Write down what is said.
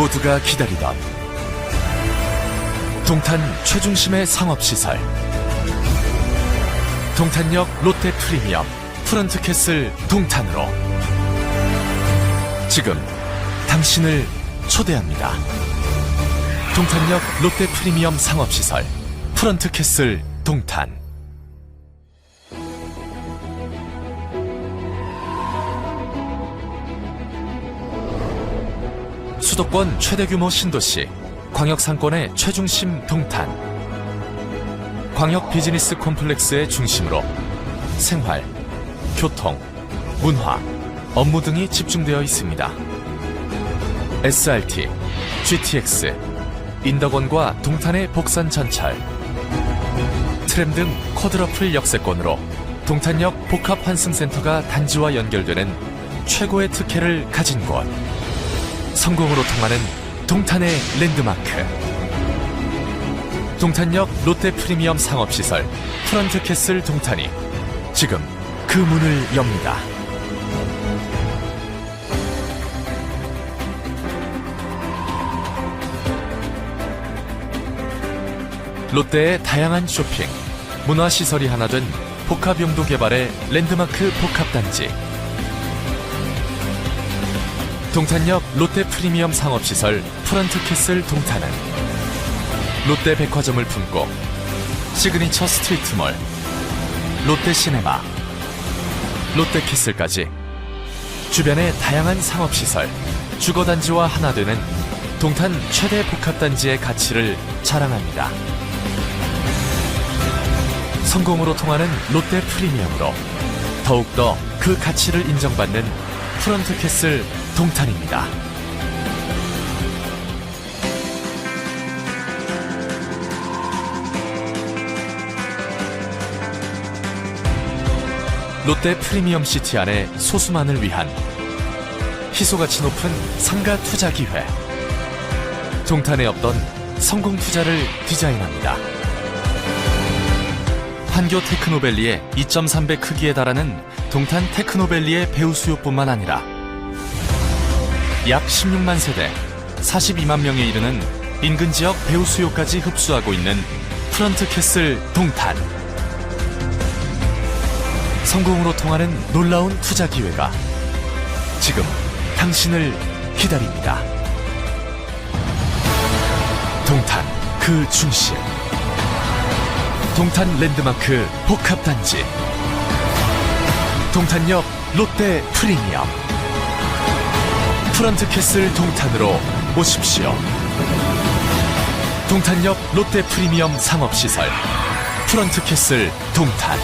모두가 기다리던 동탄 최중심의 상업시설 동탄역 롯데 프리미엄 프런트캐슬 동탄으로 지금 당신을 초대합니다. 동탄역 롯데 프리미엄 상업시설 프런트캐슬 동탄 수도권 최대 규모 신도시 광역 상권의 최중심 동탄 광역 비즈니스 콤플렉스의 중심으로 생활, 교통, 문화, 업무 등이 집중되어 있습니다. SRT, GTX, 인덕원과 동탄의 복산 전철, 트램 등 쿼드러플 역세권으로 동탄역 복합 환승센터가 단지와 연결되는 최고의 특혜를 가진 곳. 성공으로 통하는 동탄의 랜드마크. 동탄역 롯데 프리미엄 상업시설 프런트 캐슬 동탄이 지금 그 문을 엽니다. 롯데의 다양한 쇼핑, 문화시설이 하나 된 복합용도 개발의 랜드마크 복합단지. 동탄역 롯데 프리미엄 상업시설 프런트캐슬 동탄은 롯데 백화점을 품고 시그니처 스트리트몰, 롯데 시네마, 롯데 캐슬까지 주변의 다양한 상업시설, 주거단지와 하나 되는 동탄 최대 복합단지의 가치를 자랑합니다. 성공으로 통하는 롯데 프리미엄으로 더욱더 그 가치를 인정받는 프런트 캐슬 동탄입니다. 롯데 프리미엄 시티 안의 소수만을 위한 희소가치 높은 상가 투자 기회. 동탄에 없던 성공 투자를 디자인합니다. 판교 테크노밸리의 2.3배 크기에 달하는 동탄 테크노밸리의 배우 수요뿐만 아니라 약 16만 세대, 42만 명에 이르는 인근 지역 배우 수요까지 흡수하고 있는 프런트 캐슬 동탄. 성공으로 통하는 놀라운 투자 기회가 지금 당신을 기다립니다. 동탄 그 중심. 동탄 랜드마크 복합단지. 동탄역 롯데 프리미엄. 프런트 캐슬 동탄으로 오십시오. 동탄역 롯데 프리미엄 상업시설. 프런트 캐슬 동탄.